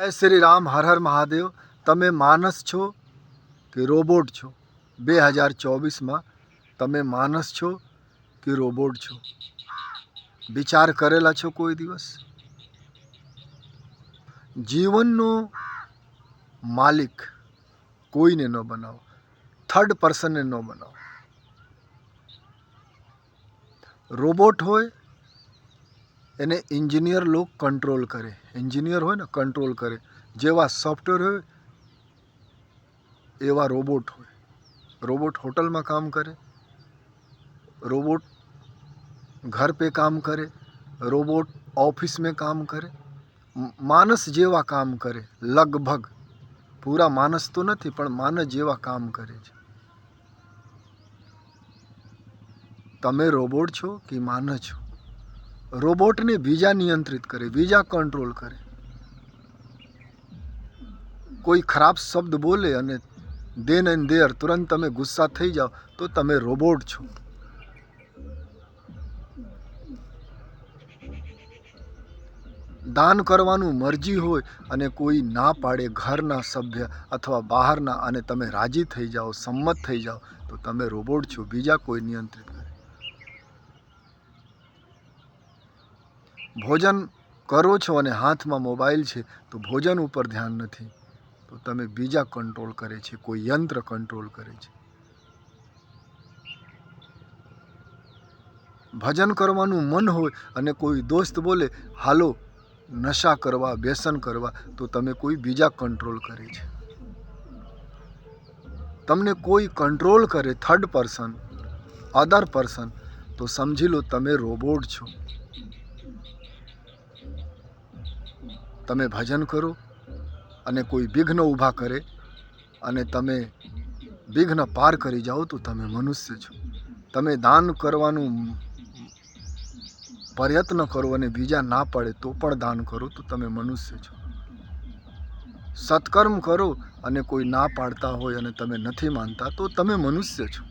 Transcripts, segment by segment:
જય શ્રી રામ, હર હર મહાદેવ. તમે માનસ છો કે રોબોટ છો? બે હજાર ચોવીસમાં તમે માનસ છો કે રોબોટ છો? વિચાર કરેલા છો કોઈ દિવસ? જીવનનો માલિક કોઈને ન બનાવો થર્ડ પર્સનને ન બનાવો. રોબોટ હોય એને એન્જિનિયર લોક કંટ્રોલ કરે. એન્જિનિયર હોય ને કંટ્રોલ કરે. જેવા સોફ્ટવેર હોય, એવા રોબોટ હોય. રોબોટ હોટલમાં કામ કરે. રોબોટ ઘર પે કામ કરે. રોબોટ ઓફિસમાં કામ કરે. માનસ જેવા કામ કરે. લગભગ. પૂરા માનસ તો નથી, પણ માનસ જેવા કામ કરે છે. તમે રોબોટ છો કે માનસ છો? રોબોટને બીજા નિયંત્રિત કરે બીજા કંટ્રોલ કરે. કોઈ ખરાબ શબ્દ બોલે અને દેન એન્ડ દેર તુરંત તમે ગુસ્સા થઈ જાઓ, તો તમે રોબોટ છો. દાન કરવાનું મરજી હોય અને કોઈ ના પાડે ઘરના સભ્ય અથવા બહારના અને તમે રાજી થઈ જાઓ, સંમત થઈ જાઓ, તો તમે રોબોટ છો બીજા કોઈ નિયંત્રિત કરે ભોજન કરો છો અને હાથમાં મોબાઈલ છે, તો ભોજન ઉપર ધ્યાન નથી. તો તમે બીજા કંટ્રોલ કરે છે, કોઈ યંત્ર કંટ્રોલ કરે છે. ભજન કરવાનું મન હોય અને કોઈ દોસ્ત બોલે, હાલો, નશા કરવા, વ્યસન કરવા, તો તમે કોઈ બીજા કંટ્રોલ કરે છે. તમને કોઈ કંટ્રોલ કરે થર્ડ પર્સન અધર પર્સન તો સમજી લો તમે રોબોટ છો. તમે ભજન કરો અને કોઈ વિઘ્ન ઊભા કરે અને તમે વિઘ્ન પાર કરી જાઓ તો તમે મનુષ્ય છો. તમે દાન કરવાનું પ્રયત્ન કરો અને બીજા ના પડે તો પણ દાન કરો તો તમે મનુષ્ય છો. સત્કર્મ કરો અને કોઈ ના પાડતા હોય અને તમે નથી માનતા તો તમે મનુષ્ય છો.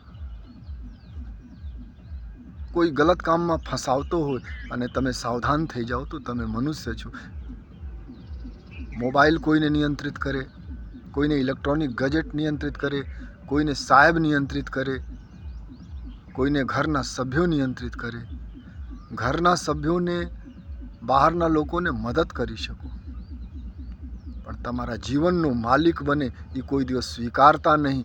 કોઈ ગલત કામમાં ફસાવતો હોય અને તમે સાવધાન થઈ જાઓ તો તમે મનુષ્ય છો. મોબાઈલ કોઈને નિયંત્રિત કરે, કોઈને ઇલેક્ટ્રોનિક ગજેટ નિયંત્રિત કરે, કોઈને સાહેબ નિયંત્રિત કરે, કોઈને ઘરના સભ્યો નિયંત્રિત કરે. ઘરના સભ્યોને બહારના લોકોને મદદ કરી શકો. પણ તમારા જીવનનો માલિક બને એ કોઈ દિવસ સ્વીકારતા નહીં.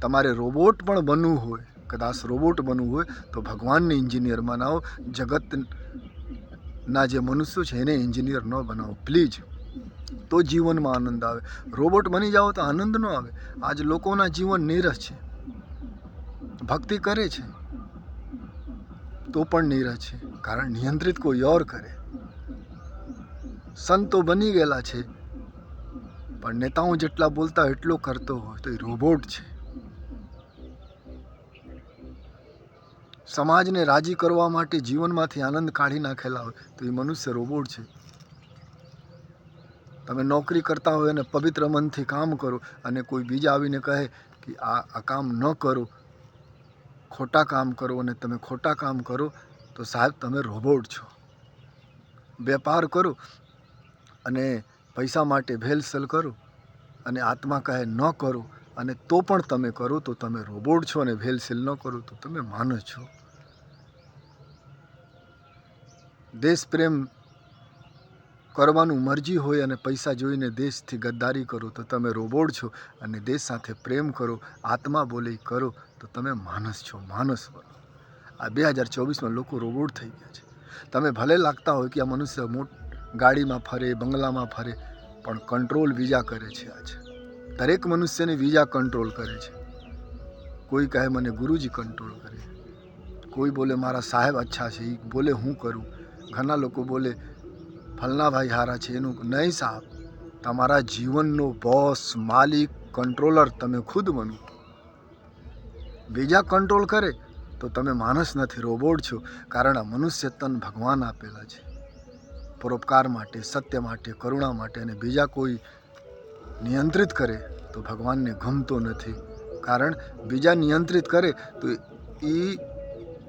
તમારે રોબોટ પણ બનવું હોય, કદાચ રોબોટ બનવું હોય, તો ભગવાનને એન્જિનિયર બનાવો. જગતના જે મનુષ્યો છે એને એન્જિનિયર ન બનાવો. પ્લીઝ. તો જીવનમાં આનંદ આવે. રોબોટ બની જાઓ તો આનંદ ન આવે. આજ લોકોના જીવન નીરસ છે. ભક્તિ કરે છે. તો પણ નીરસ છે. કારણ નિયંત્રિત કોઈ ઓર કરે. સંતો બની ગયેલા છે. પણ નેતાઓ જેટલા બોલતા એટલો કરતો હોય તો એ રોબોટ છે. સમાજને રાજી કરવા માટે જીવનમાંથી આનંદ કાઢી નાખેલા હોય તો એ મનુષ્ય રોબોટ છે. તમે નોકરી કરતા હોય અને પવિત્ર મનથી કામ કરો અને કોઈ બીજા આવીને કહે કે આ આ કામ ન કરો, ખોટા કામ કરો અને તમે ખોટા કામ કરો, તો સાહેબ તમે રોબોટ છો. વેપાર કરો અને પૈસા માટે ભેલસેલ કરો અને આત્મા કહે ન કરો અને તો પણ તમે કરો, તો તમે રોબોટ છો અને ભેલસેલ ન કરો, તો તમે માનો છો. દેશ પ્રેમ કરવાનું મરજી હોય અને પૈસા જોઈને દેશથી ગદ્દારી કરો, તો તમે રોબોટ છો અને દેશ સાથે પ્રેમ કરો, આત્મા બોલે કરો, તો તમે માણસ છો, માણસ બનો. આ બે હજાર ચોવીસમાં લોકો રોબોટ થઈ ગયા છે. તમે ભલે લાગતા હોય કે આ મનુષ્ય મોટ ગાડીમાં ફરે, બંગલામાં ફરે, પણ કંટ્રોલ વિઝા કરે છે આજે દરેક મનુષ્યને વિઝા કંટ્રોલ કરે છે. કોઈ કહે મને ગુરુજી કંટ્રોલ કરે. કોઈ બોલે મારા સાહેબ અચ્છા છે એ બોલે હું કરું? ઘણા લોકો બોલે ફલના ભાઈ હારા છે, એનું નહીં સાહેબ તમારા જીવનનો બોસ માલિક કંટ્રોલર તમે ખુદ બનો. બીજા કંટ્રોલ કરે તો તમે માણસ નથી રોબોટ છો, કારણ આ મનુષ્ય તન ભગવાન આપેલા છે. પરોપકાર માટે, સત્ય માટે, કરુણા માટે અને બીજા કોઈ નિયંત્રિત કરે તો ભગવાનને ગમતો નથી. કારણ બીજા નિયંત્રિત કરે તો એ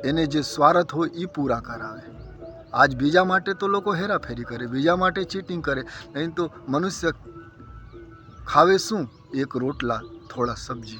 એને જે સ્વાર્થ હોય એ પૂરા કરાવે. આજ બીજા માટે તો લોકો હેરાફેરી કરે, બીજા માટે ચીટિંગ કરે. નહીં તો મનુષ્ય ખાવે શું? એક રોટલા, થોડા સબ્જી.